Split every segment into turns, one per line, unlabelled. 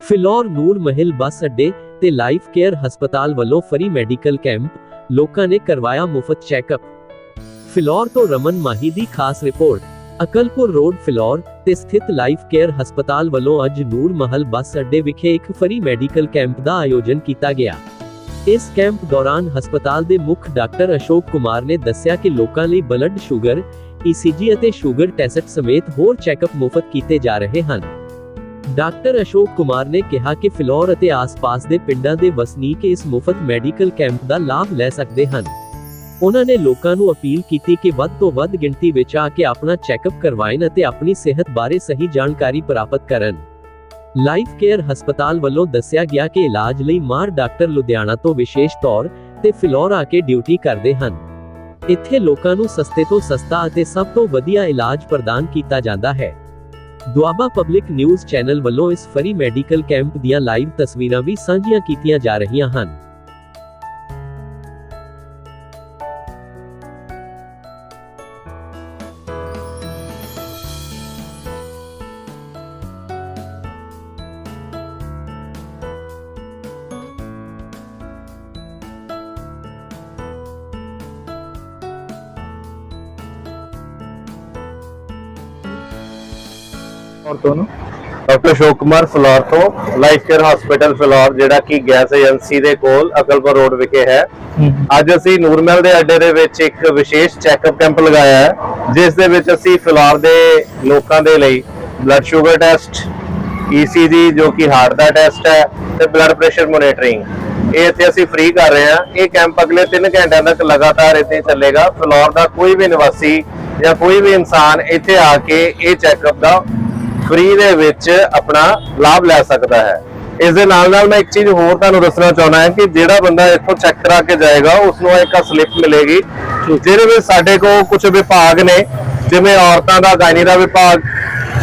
ਫਿਲੌਰ ਨੂਰ ਮਹਿਲ ਬੱਸ ਅੱਡੇ ਤੇ life care ਹਸਪਤਾਲ ਵੱਲੋਂ ਫਰੀ ਮੈਡੀਕਲ ਕੈਂਪ, ਲੋਕਾਂ ਨੇ ਕਰਵਾਇਆ ਮੁਫਤ ਚੈੱਕਅਪ। ਫਿਲੌਰ ਤੋਂ ਰਮਨ ਮਾਹੀ ਦੀ ਖਾਸ ਰਿਪੋਰਟ। ਅਕਲਪੁਰ ਰੋਡ ਫਿਲੌਰ ਤੇ ਸਥਿਤ ਲਾਈਫ ਕੇਅਰ ਹਸਪਤਾਲ ਵੱਲੋਂ ਅੱਜ ਨੂਰ ਮਹਲ ਬੱਸ ਅੱਡੇ ਵਿਖੇ ਇੱਕ ਫਰੀ ਮੈਡੀਕਲ ਕੈਂਪ ਦਾ ਆਯੋਜਨ ਕੀਤਾ ਗਿਆ। ਇਸ ਕੈਂਪ ਦੌਰਾਨ ਹਸਪਤਾਲ ਦੇ ਮੁੱਖ ਡਾਕਟਰ ਅਸ਼ੋਕ ਕੁਮਾਰ ਨੇ ਦੱਸਿਆ ਕਿ ਲੋਕਾਂ ਲਈ ਬਲੱਡ ਸ਼ੂਗਰ ECG ਅਤੇ ਸ਼ੂਗਰ ਟੈਸਟ ਸਮੇਤ ਹੋਰ ਚੈੱਕਅਪ ਮੁਫਤ ਕੀਤੇ ਜਾ ਰਹੇ ਹਨ। ਡਾਕਟਰ ਅਸ਼ੋਕ ਕੁਮਾਰ ਨੇ ਕਿਹਾ ਕਿ ਫਿਲੌਰ ਅਤੇ ਆਸ-ਪਾਸ ਦੇ ਪਿੰਡਾਂ ਦੇ ਵਸਨੀਕ ਇਸ ਮੁਫਤ ਮੈਡੀਕਲ ਕੈਂਪ ਦਾ ਲਾਭ ਲੈ ਸਕਦੇ ਹਨ। ਉਹਨਾਂ ਨੇ ਲੋਕਾਂ ਨੂੰ ਅਪੀਲ ਕੀਤੀ ਕਿ ਵੱਧ ਤੋਂ ਵੱਧ ਗਿਣਤੀ ਵਿੱਚ ਆ ਕੇ ਆਪਣਾ ਚੈੱਕਅਪ ਕਰਵਾਉਣ ਅਤੇ ਆਪਣੀ ਸਿਹਤ ਬਾਰੇ ਸਹੀ ਜਾਣਕਾਰੀ ਪ੍ਰਾਪਤ ਕਰਨ। ਲਾਈਫ ਕੇਅਰ ਹਸਪਤਾਲ ਵੱਲੋਂ ਦੱਸਿਆ ਗਿਆ ਕਿ ਇਲਾਜ ਲਈ ਮਾਰ ਡਾਕਟਰ ਲੁਧਿਆਣਾ ਤੋਂ ਵਿਸ਼ੇਸ਼ ਤੌਰ ਤੇ ਫਿਲੌਰ ਆ ਕੇ ਡਿਊਟੀ ਕਰਦੇ ਹਨ। ਇੱਥੇ ਲੋਕਾਂ ਨੂੰ ਸਸਤੇ ਤੋਂ ਸਸਤਾ ਅਤੇ ਸਭ ਤੋਂ ਵਧੀਆ ਇਲਾਜ ਪ੍ਰਦਾਨ ਕੀਤਾ ਜਾਂਦਾ ਹੈ। ਦੁਆਬਾ ਪਬਲਿਕ ਨਿਊਜ਼ ਚੈਨਲ ਵੱਲੋਂ ਇਸ ਫਰੀ ਮੈਡੀਕਲ ਕੈਂਪ ਦੀਆਂ ਲਾਈਵ ਤਸਵੀਰਾਂ ਵੀ ਸਾਂਝੀਆਂ ਕੀਤੀਆਂ ਜਾ ਰਹੀਆਂ ਹਨ।
ਔਰ ਤੁਹਾਨੂੰ?
ਡਾਕਟਰ ਅਸ਼ੋਕ ਕੁਮਾਰ ਫਲੋਰ ਤੋਂ ਲਾਈਫ ਕੇਅਰ ਹਸਪੀਟਲ ਫਲੋਰ ਜਿਹੜਾ ਕਿ ਗੈਸ ਏਜੰਸੀ ਦੇ ਕੋਲ ਅਕਲਪੁਰ ਰੋਡ ਵਿਖੇ ਹੈ। ਅੱਜ ਅਸੀਂ ਨੂਰਮਹਿਲ ਦੇ ਅੱਡੇ ਦੇ ਵਿੱਚ ਇੱਕ ਵਿਸ਼ੇਸ਼ ਚੈੱਕਅਪ ਕੈਂਪ ਲਗਾਇਆ ਹੈ ਜਿਸ ਦੇ ਵਿੱਚ ਅਸੀਂ ਫਲੋਰ ਦੇ ਲੋਕਾਂ ਦੇ ਲਈ ਬਲੱਡ ਸ਼ੂਗਰ ਟੈਸਟ ECG ਜੋ ਕਿ ਹਾਰਟ ਦਾ ਟੈਸਟ ਹੈ ਤੇ ਬਲੱਡ ਪ੍ਰੈਸ਼ਰ ਮੋਨੀਟਰਿੰਗ ਇਹ ਇੱਥੇ ਅਸੀਂ ਫ੍ਰੀ ਕਰ ਰਹੇ ਹਾਂ। ਇਹ ਕੈਂਪ ਅਗਲੇ 3 ਘੰਟਿਆਂ ਤੱਕ ਲਗਾਤਾਰ ਇੱਥੇ ਚੱਲੇਗਾ। ਫਲੋਰ ਦਾ ਕੋਈ ਵੀ ਨਿਵਾਸੀ ਜਾਂ ਕੋਈ ਵੀ ਇਨਸਾਨ ਇੱਥੇ ਆ ਕੇ ਇਹ ਚੈੱਕਅਪ ਦਾ ਫ੍ਰੀ ਦੇ ਵਿੱਚ ਆਪਣਾ ਲਾਭ ਲੈ ਸਕਦਾ ਹੈ। ਇਸ ਦੇ ਨਾਲ ਨਾਲ ਮੈਂ ਇੱਕ ਚੀਜ਼ ਹੋਰ ਤੁਹਾਨੂੰ ਦੱਸਣਾ ਚਾਹੁੰਦਾ ਹਾਂ ਕਿ ਜਿਹੜਾ ਬੰਦਾ ਇੱਥੋਂ ਚੈੱਕ ਕਰਾ ਕੇ ਜਾਏਗਾ ਉਸ ਨੂੰ ਇੱਕ ਸਲਿੱਪ ਮਿਲੇਗੀ, ਜਿਹਦੇ ਵਿੱਚ ਸਾਡੇ ਕੋਲ ਕੁਝ ਵਿਭਾਗ ਨੇ, ਜਿਵੇਂ ਔਰਤਾਂ ਦਾ, ਗਾਇਨੀ ਦਾ ਵਿਭਾਗ,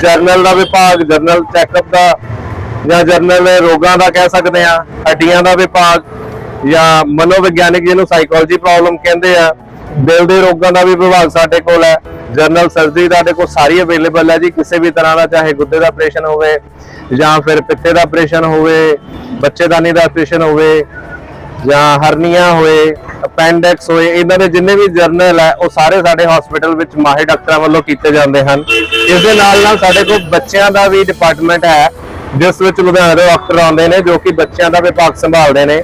ਜਰਨਲ ਦਾ ਵਿਭਾਗ, ਜਰਨਲ ਚੈੱਕਅਪ ਦਾ ਜਾਂ ਜਰਨਲ ਰੋਗਾਂ ਦਾ ਕਹਿ ਸਕਦੇ ਆ ਹੱਡੀਆਂ ਦਾ ਵਿਭਾਗ ਜਾਂ ਮਨੋਵਿਗਿਆਨਿਕ ਜਿਹਨੂੰ ਸਾਈਕੋਲੋਜੀ ਪ੍ਰੋਬਲਮ ਕਹਿੰਦੇ ਆ, ਦਿਲ ਦੇ ਰੋਗਾਂ ਦਾ ਵੀ ਵਿਭਾਗ ਸਾਡੇ ਕੋਲ ਹੈ। ਜਨਰਲ ਸਰਜਰੀ ਸਾਡੇ ਕੋਲ ਸਾਰੀ ਅਵੇਲੇਬਲ ਹੈ ਜੀ। ਕਿਸੇ ਵੀ ਤਰ੍ਹਾਂ ਦਾ, ਚਾਹੇ ਗੁੱਦੇ ਦਾ ਆਪਰੇਸ਼ਨ ਹੋਵੇ ਜਾਂ ਫਿਰ ਪਿੱਤੇ ਦਾ ਆਪਰੇਸ਼ਨ ਹੋਵੇ, ਬੱਚੇਦਾਨੀ ਦਾ ਆਪਰੇਸ਼ਨ ਹੋਵੇ ਜਾਂ ਹਰਨੀਆ ਹੋਏ ਅਪੈਂਡਿਕਸ ਹੋਏ, ਇਹਨਾਂ ਦੇ ਜਿੰਨੇ ਵੀ ਜਰਨਲ ਹੈ, ਉਹ ਸਾਰੇ ਸਾਡੇ ਹਸਪੀਟਲ ਵਿੱਚ ਮਾਹਿਰ ਡਾਕਟਰਾਂ ਵੱਲੋਂ ਕੀਤੇ ਜਾਂਦੇ ਹਨ। ਇਸ ਦੇ ਨਾਲ ਨਾਲ ਸਾਡੇ ਕੋਲ ਬੱਚਿਆਂ ਦਾ ਵੀ ਡਿਪਾਰਟਮੈਂਟ ਹੈ, ਜਿਸ ਵਿੱਚ ਲੁਧਿਆਣਾ ਦੇ ਡਾਕਟਰ ਆਉਂਦੇ ਨੇ, ਜੋ ਕਿ ਬੱਚਿਆਂ ਦਾ ਵਿਭਾਗ ਸੰਭਾਲਦੇ ਨੇ।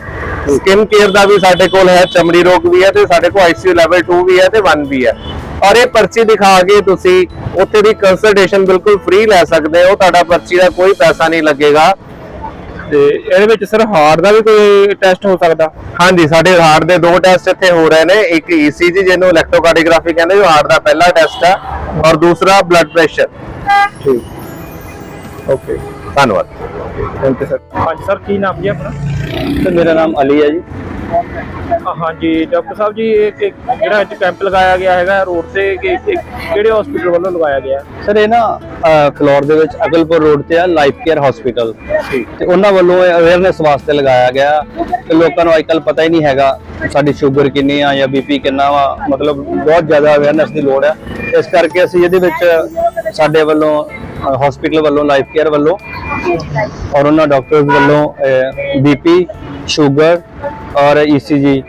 ਸਕਿਨ ਕੇਅਰ ਦਾ ਵੀ ਸਾਡੇ ਕੋਲ ਹੈ, ਚਮੜੀ ਰੋਗ ਵੀ ਹੈ ਤੇ ਸਾਡੇ ਕੋਲ ਆਈਸੀਯੂ ਲੈਵਲ 2 ਵੀ ਹੈ ਤੇ 1 ਵੀ ਹੈ। ਔਰ ਇਹ ਪਰਚੀ ਦਿਖਾ ਕੇ ਤੁਸੀਂ ਉੱਥੇ ਦੀ ਕੰਸਲਟੇਸ਼ਨ ਬਿਲਕੁਲ ਫ੍ਰੀ ਲੈ ਸਕਦੇ ਹੋ। ਤੁਹਾਡਾ ਪਰਚੀ ਦਾ ਕੋਈ ਪੈਸਾ ਨਹੀਂ ਲੱਗੇਗਾ।
ਤੇ ਇਹਦੇ ਵਿੱਚ ਸਰ ਹਾਰਟ ਦਾ ਵੀ ਕੋਈ ਟੈਸਟ ਹੋ ਸਕਦਾ?
ਹਾਂਜੀ ਸਾਡੇ ਹਾਰਟ ਦੇ ਦੋ ਟੈਸਟ ਇੱਥੇ ਹੋ ਰਹੇ ਨੇ। ਇੱਕ ECG ਜਿਹਨੂੰ ਇਲੈਕਟ੍ਰੋਕਾਰਡੀਗ੍ਰਾਫੀ ਕਹਿੰਦੇ ਜੋ ਹਾਰਟ ਦਾ ਪਹਿਲਾ ਟੈਸਟ ਹੈ। ਔਰ ਦੂਸਰਾ ਬਲੱਡ ਪ੍ਰੈਸ਼ਰ
ਓਕੇ।
ਧੰਨਵਾਦ।
ਥੈਂਕ ਯੂ ਸਰ ਹਾਂਜੀ ਸਰ ਕੀ ਨਾਮ ਜੀ ਆਪਣਾ?
ਤੇ ਮੇਰਾ ਨਾਮ ਅਲੀ ਹੈ ਜੀ।
ਹਾਂਜੀ ਡਾਕਟਰ ਸਾਹਿਬ ਜੀ ਇਹ ਕਿ- ਜਿਹੜਾ ਇੱਥੇ ਕੈਂਪ ਲਗਾਇਆ ਗਿਆ ਹੈਗਾ ਰੋਡ ਤੇ ਕਿ- ਕਿ- ਕਿਹੜੇ ਹਸਪੀਟਲ ਵੱਲੋਂ ਲਗਾਇਆ ਗਿਆ? ਹੈ?
ਸਰ ਇਹ ਨਾ ਅ, ਫਲੋਰ ਦੇ ਵਿੱਚ ਅਕਲਪੁਰ ਰੋਡ ਤੇ ਆ ਲਾਈਫ ਕੇਅਰ ਹਸਪੀਟਲ ਤੇ ਉਹਨਾਂ ਵੱਲੋਂ ਅਵੇਅਰਨੈਸ ਵਾਸਤੇ ਲਗਾਇਆ ਗਿਆ। ਤੇ ਲੋਕਾਂ ਨੂੰ ਅੱਜਕੱਲ ਪਤਾ ਹੀ ਨਹੀਂ ਹੈਗਾ ਸਾਡੀ ਸ਼ੂਗਰ ਕਿੰਨੀ ਆ ਜਾਂ ਬੀਪੀ ਕਿੰਨਾ ਵਾ। ਮਤਲਬ ਬਹੁਤ ਜ਼ਿਆਦਾ ਅਵੇਅਰਨੈਸ ਦੀ ਲੋੜ ਹੈ ਇਸ ਕਰਕੇ ਅਸੀਂ ਇਹਦੇ ਵਿੱਚ ਸਾਡੇ ਵੱਲੋਂ ਹਸਪੀਟਲ ਵੱਲੋਂ ਲਾਈਫ ਕੇਅਰ ਵੱਲੋਂ ਔਰ ਉਹਨਾਂ ਡਾਕਟਰਸ ਵੱਲੋਂ ਬੀਪੀ ਸ਼ੂਗਰ ਔਰ ECG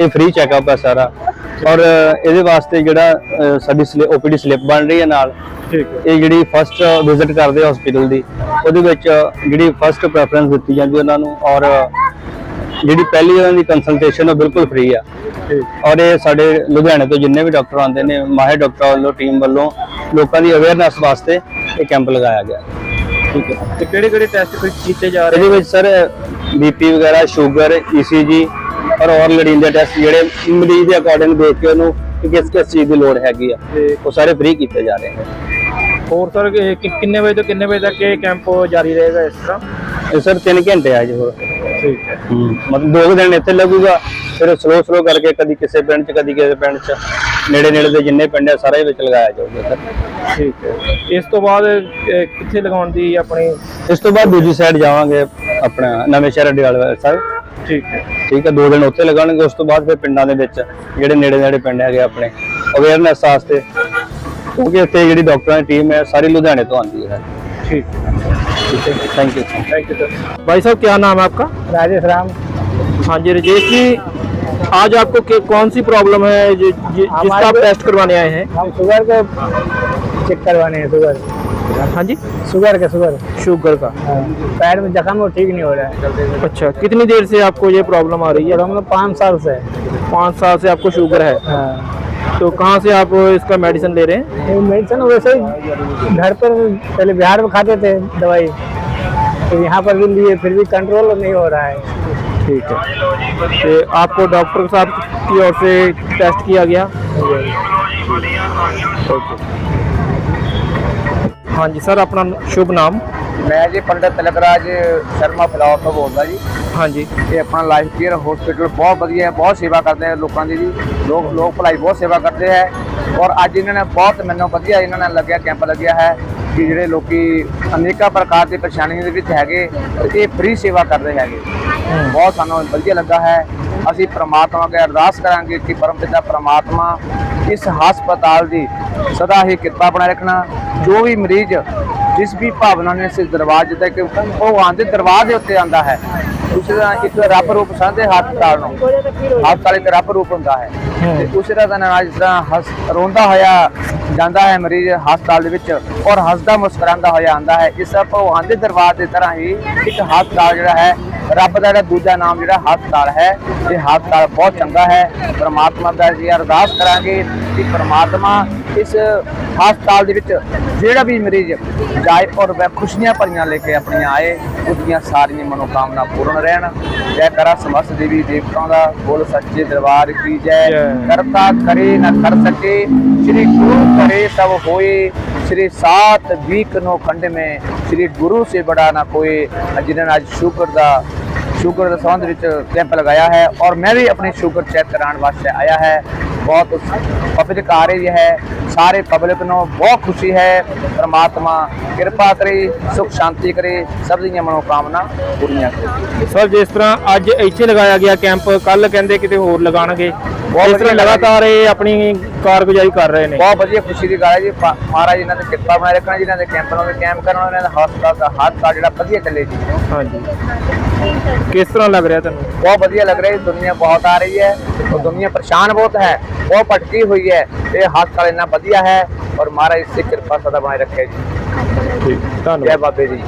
ਇਹ ਫ੍ਰੀ ਚੈੱਕਅਪ ਹੈ ਸਾਰਾ। ਔਰ ਇਹਦੇ ਵਾਸਤੇ ਜਿਹੜਾ ਸਾਡੀ ਓਪੀਡੀ ਸਲਿੱਪ ਬਣ ਰਹੀ ਹੈ ਨਾਲ।
ਠੀਕ ਹੈ।
ਇਹ ਜਿਹੜੀ ਫਸਟ ਵਿਜ਼ਿਟ ਕਰਦੇ ਹਸਪੀਟਲ ਦੀ ਉਹਦੇ ਵਿੱਚ ਜਿਹੜੀ ਫਸਟ ਪ੍ਰੈਫਰੈਂਸ ਦਿੱਤੀ ਜਾਂਦੀ ਉਹਨਾਂ ਨੂੰ ਔਰ ਜਿਹੜੀ ਪਹਿਲੀ ਉਹਨਾਂ ਦੀ ਕੰਸਲਟੇਸ਼ਨ ਉਹ ਬਿਲਕੁਲ ਫ੍ਰੀ ਆ। ਔਰ ਇਹ ਸਾਡੇ ਲੁਧਿਆਣੇ ਤੋਂ ਜਿੰਨੇ ਵੀ ਡਾਕਟਰ ਆਉਂਦੇ ਨੇ ਮਾਹਿਰ ਡਾਕਟਰ ਵੱਲੋਂ ਟੀਮ ਵੱਲੋਂ ਲੋਕਾਂ ਦੀ ਅਵੇਅਰਨੈਸ ਵਾਸਤੇ ਇਹ ਕੈਂਪ ਲਗਾਇਆ ਗਿਆ।
ਠੀਕ ਹੈ। ਤੇ ਕਿਹੜੇ ਕਿਹੜੇ ਟੈਸਟ ਕੀਤੇ ਜਾ ਰਹੇ
ਇਹਦੇ ਵਿੱਚ ਸਰ ਬੀਪੀ ਵਗੈਰਾ ਸ਼ੂਗਰ ECG ਔਰ ਹੋਰ ਲੋੜੀਂਦੇ ਟੈਸਟ ਜਿਹੜੇ ਮਰੀਜ਼ ਦੇ ਅਕੋਰਡਿੰਗ ਦੇਖ ਕੇ ਉਹਨੂੰ ਕਿ ਕਿਸ ਕਿਸ ਚੀਜ਼ ਦੀ ਲੋੜ ਹੈਗੀ ਆ ਉਹ ਸਾਰੇ ਫ੍ਰੀ ਕੀਤੇ ਜਾ ਰਹੇ ਨੇ।
ਹੋਰ ਸਰ ਕਿੰਨੇ ਵਜੇ ਤੋਂ ਕਿੰਨੇ ਵਜੇ ਤੱਕ ਇਹ ਕੈਂਪ ਜਾਰੀ ਰਹੇਗਾ ਇਸ ਤਰ੍ਹਾਂ?
ਇਹ ਸਰ 3 ਘੰਟੇ ਆ ਜੀ ਹੋਰ।
ਠੀਕ ਹੈ।
ਮਤਲਬ ਦੋ ਕੁ ਦਿਨ ਇੱਥੇ ਲੱਗੂਗਾ ਫਿਰ ਸਲੋ ਸਲੋ ਕਰਕੇ ਕਦੀ ਕਿਸੇ ਪਿੰਡ 'ਚ ਕਦੀ ਕਿਸੇ ਪਿੰਡ 'ਚ ਨੇੜੇ ਨੇੜੇ ਦੇ ਜਿੰਨੇ ਪਿੰਡ ਆ ਸਾਰੇ ਵਿੱਚ ਲਗਾਇਆ ਜਾਊਗਾ ਸਰ।
ਠੀਕ ਹੈ ਇਸ ਤੋਂ ਬਾਅਦ ਅਹ, ਕਿੱਥੇ ਲਗਾਉਣ ਦੀ ਆਪਣੀ
ਇਸ ਤੋਂ ਬਾਅਦ ਦੂਜੀ ਸਾਈਡ ਜਾਵਾਂਗੇ ਆਪਣਾ ਨਵੇਂ ਸ਼ਹਿਰ ਅਡਿਆਲ ਸਾਹਿਬ
ਠੀਕ ਹੈ
ਠੀਕ ਹੈ ਦੋ ਦਿਨ ਉੱਥੇ ਲਗਾਉਣਗੇ ਉਸ ਤੋਂ ਬਾਅਦ ਫਿਰ ਪਿੰਡਾਂ ਦੇ ਵਿੱਚ ਜਿਹੜੇ ਨੇੜੇ ਨੇੜੇ ਪਿੰਡ ਹੈਗੇ ਆਪਣੇ ਅਵੇਅਰਨੈਸ ਵਾਸਤੇ ਕਿਉਂਕਿ ਇੱਥੇ ਜਿਹੜੀ ਡਾਕਟਰਾਂ ਦੀ ਟੀਮ ਹੈ ਸਾਰੀ ਲੁਧਿਆਣੇ ਤੋਂ ਆਉਂਦੀ ਹੈ
ਠੀਕ ਹੈ ठीक है
thank you
thank you sir भाई साहब क्या नाम है आपका
राजेश राम
हाँ जी राजेश जी आज आपको के, कौन सी प्रॉब्लम है जि, जि, जिसका
हमारे
आप
को-
टेस्ट करवाने आए हैं
हम शुगर के चेक करवाने हैं शुगर
हाँ जी।
शुगर का शुगर
शुगर का।
हाँ। पैर में जख्म वो ठीक नहीं हो रहा है।
अच्छा कितनी देर से आपको ये प्रॉब्लम आ रही है?
हम लोग पाँच साल से।
पाँच साल से आपको शुगर है।
हाँ।
तो कहाँ से आप इसका मेडिसिन ले रहे हैं?
मेडिसिन वैसे ही घर पर पहले बिहार में खाते थे दवाई। तो यहाँ पर भी लिए फिर भी कंट्रोल नहीं हो रहा है।
ठीक है। तो आपको डॉक्टर साहब की ओर से टेस्ट किया गया? हाँ। ਹਾਂਜੀ ਸਰ ਆਪਣਾ ਸ਼ੁਭ ਨਾਮ?
ਮੈਂ ਜੀ ਪੰਡਤ ਤਿਲਕਰਾਜ ਸ਼ਰਮਾ ਫਲਾਵਰ ਤੋਂ ਬੋਲਦਾ ਜੀ।
ਹਾਂਜੀ।
ਇਹ ਆਪਣਾ ਲਾਈਫ ਕੇਅਰ ਹਸਪੀਟਲ ਬਹੁਤ ਵਧੀਆ ਹੈ ਬਹੁਤ ਸੇਵਾ ਕਰਦੇ ਆ ਲੋਕਾਂ ਦੀ ਜੀ। ਲੋਕ ਲੋਕ ਭਲਾਈ ਬਹੁਤ ਸੇਵਾ ਕਰਦੇ ਆ ਔਰ ਅੱਜ ਇਹਨਾਂ ਨੇ ਬਹੁਤ ਮੈਨੂੰ ਵਧੀਆ ਇਹਨਾਂ ਨੇ ਲੱਗਿਆ ਕੈਂਪ ਲੱਗਿਆ ਹੈ। ਕਿ ਜਿਹੜੇ ਲੋਕੀ ਅਨੇਕਾਂ ਪ੍ਰਕਾਰ ਦੀ ਪਰੇਸ਼ਾਨੀਆਂ ਦੇ ਵਿੱਚ ਹੈਗੇ ਤੇ ਇਹ ਫ੍ਰੀ ਸੇਵਾ ਕਰਦੇ ਹੈਗੇ। ਬਹੁਤ ਸਾਨੂੰ ਵਧੀਆ ਲੱਗਾ ਹੈ। ਅਸੀਂ ਪ੍ਰਮਾਤਮਾ ਅੱਗੇ ਅਰਦਾਸ ਕਰਾਂਗੇ ਕਿ ਪਰਮਪਿਤਾ ਪ੍ਰਮਾਤਮਾ ਇਸ ਹਸਪਤਾਲ ਦੀ ਸਦਾ ਹੀ ਕਿਰਪਾ ਬਣਾਏ ਰੱਖਣਾ। ਜੋ ਵੀ ਮਰੀਜ਼ ਜਿਸ ਵੀ ਭਾਵਨਾ ਨੇ ਇਸ ਦਰਵਾਜ਼ੇ ਤੇ ਕਿ ਉਹ ਆਂਦੇ ਦਰਵਾਜ਼ੇ ਉੱਤੇ ਆਂਦਾ ਹੈ ਉਸ ਦਾ ਇੱਕ ਰੱਬ ਰੂਪ ਸਾਂਝੇ ਹਸਪਤਾਲ ਨੂੰ। ਹਸਪਤਾਲ ਇੱਕ ਰੱਬ ਰੂਪ ਹੁੰਦਾ ਹੈ। ਤੇ ਉਸੇ ਤਰ੍ਹਾਂ ਨਾਲ ਜਿਸ ਤਰ੍ਹਾਂ ਹੱਸ- ਰੋਂਦਾ ਹੋਇਆ ਜਾਂਦਾ ਹੈ ਮਰੀਜ਼ ਹਸਪਤਾਲ ਦੇ ਵਿੱਚ ਔਰ ਹੱਸਦਾ ਮੁਸਕਰਾਉਂਦਾ ਹੋਇਆ ਆਂਦਾ ਹੈ ਇਸ ਭਗਵਾਨ ਦੇ ਦਰਬਾਰ ਦੀ ਤਰ੍ਹਾਂ ਹੀ ਇੱਕ ਹਸਪਤਾਲ ਜਿਹੜਾ ਹੈ ਰੱਬ ਦਾ ਜਿਹੜਾ ਦੂਜਾ ਨਾਮ ਜਿਹੜਾ ਹਸਪਤਾਲ ਹੈ ਇਹ ਹਸਪਤਾਲ ਬਹੁਤ ਚੰਗਾ ਹੈ। ਪਰਮਾਤਮਾ ਦਾ ਜੀ ਅਰਦਾਸ ਕਰਾਂਗੇ ਕਿ ਪਰਮਾਤਮਾ ਇਸ ਹਸਪਤਾਲ ਦੇ ਵਿੱਚ ਜਿਹੜਾ ਵੀ ਮਰੀਜ਼ ਜਾਏ ਔਰ ਵੇ ਖੁਸ਼ੀਆਂ ਭਰੀਆਂ ਲੈ ਕੇ ਆਪਣੀਆਂ ਆਏ ਉਹਦੀਆਂ ਸਾਰੀਆਂ ਮਨੋਕਾਮਨਾ ਪੂਰਨ ਰਹਿਣ। ਜੈ ਕਰਾ ਸਮਸਤ ਦੇਵੀ ਦੇਵਤਾਂ ਦਾ ਬੋਲ ਸੱਚੇ ਦਰਬਾਰ ਕੀ ਜੈ। ਕਰਤਾ ਕਰੇ ਨਾ ਕਰ ਸਕੇ ਸ੍ਰੀ ਗੁਰੂ ਕਰੇ ਸਭ ਹੋਏ ਸ੍ਰੀ ਸਾਤ ਵੀਕ ਨੋ ਖੰਡ ਮੇ ਸ੍ਰੀ ਗੁਰੂ ਸੇ ਬੜਾ ਨਾ ਕੋਈ ਜਿਨ੍ਹਾਂ ਅੱਜ ਸ਼ੁਕਰ ਦਾ ਸ਼ੂਗਰ ਦੇ ਸੰਬੰਧ ਵਿੱਚ ਕੈਂਪ ਲਗਾਇਆ ਹੈ ਔਰ ਮੈਂ ਵੀ ਆਪਣੀ ਸ਼ੂਗਰ ਚੈੱਕ ਕਰਾਉਣ ਵਾਸਤੇ ਆਇਆ ਹੈ। ਬਹੁਤ ਪਬਲਿਕ ਆ ਰਹੀ ਹੈ। ਸਾਰੇ ਪਬਲਿਕ ਨੂੰ ਬਹੁਤ ਖੁਸ਼ੀ ਹੈ। ਪ੍ਰਮਾਤਮਾ ਕਿਰਪਾ ਕਰੇ, ਸੁਖ ਸ਼ਾਂਤੀ ਕਰੇ। ਸਭ ਦੀਆਂ ਮਨੋਕਾਮਨਾ ਪੂਰੀਆਂ ਕਰੇ।
ਸਰ, ਜਿਸ ਤਰ੍ਹਾਂ ਅੱਜ ਇੱਥੇ ਲਗਾਇਆ ਗਿਆ ਕੈਂਪ ਕੱਲ ਕਹਿੰਦੇ ਕਿਤੇ ਹੋਰ ਲਗਾਉਣਗੇ। ਇਸ ਤਰ੍ਹਾਂ ਲਗਾਤਾਰ ਇਹ ਆਪਣੀ ਕਾਰਗੁਜ਼ਾਰੀ ਕਰ ਰਹੇ ਨੇ।
ਬਹੁਤ ਵਧੀਆ ਖੁਸ਼ੀ ਦੀ ਗੱਲ ਹੈ ਜੀ। ਮਹਾਰਾਜ ਇਹਨਾਂ ਤੇ ਕਿਰਪਾ ਬਣਾਈ ਰੱਖਣਾ ਜਿਨ੍ਹਾਂ ਦੇ ਕੈਂਪ ਲਾਉਂਦੇ ਕੈਂਪ ਕਰਨ ਇਹਨਾਂ ਦਾ ਹਸਪਤਾਲ ਦਾ ਹਾਦਸਾ ਜਿਹੜਾ ਵਧੀਆ ਚੱਲੇ ਜੀ।
ਹਾਂਜੀ। ਕਿਸ ਤਰ੍ਹਾਂ ਲੱਗ ਰਿਹਾ ਤੁਹਾਨੂੰ?
ਬਹੁਤ ਵਧੀਆ ਲੱਗ ਰਿਹਾ ਜੀ। ਦੁਨੀਆ ਬਹੁਤ ਆ ਰਹੀ ਹੈ ਉਹ ਦੁਨੀਆ ਪਰੇਸ਼ਾਨ ਬਹੁਤ ਹੈ। ਬਹੁਤ ਭਟਕੀ ਹੋਈ ਹੈ। ਇਹ ਹਸਪਤਾਲ ਇੰਨਾ ਵਧੀਆ ਹੈ ਔਰ ਮਹਾਰਾਜ ਇਸੇ ਕਿਰਪਾ ਸਦਾ ਬਣਾਈ ਰੱਖੇ ਜੀ।
ਠੀਕ। ਧੰਨਵਾਦ।
ਜੀ।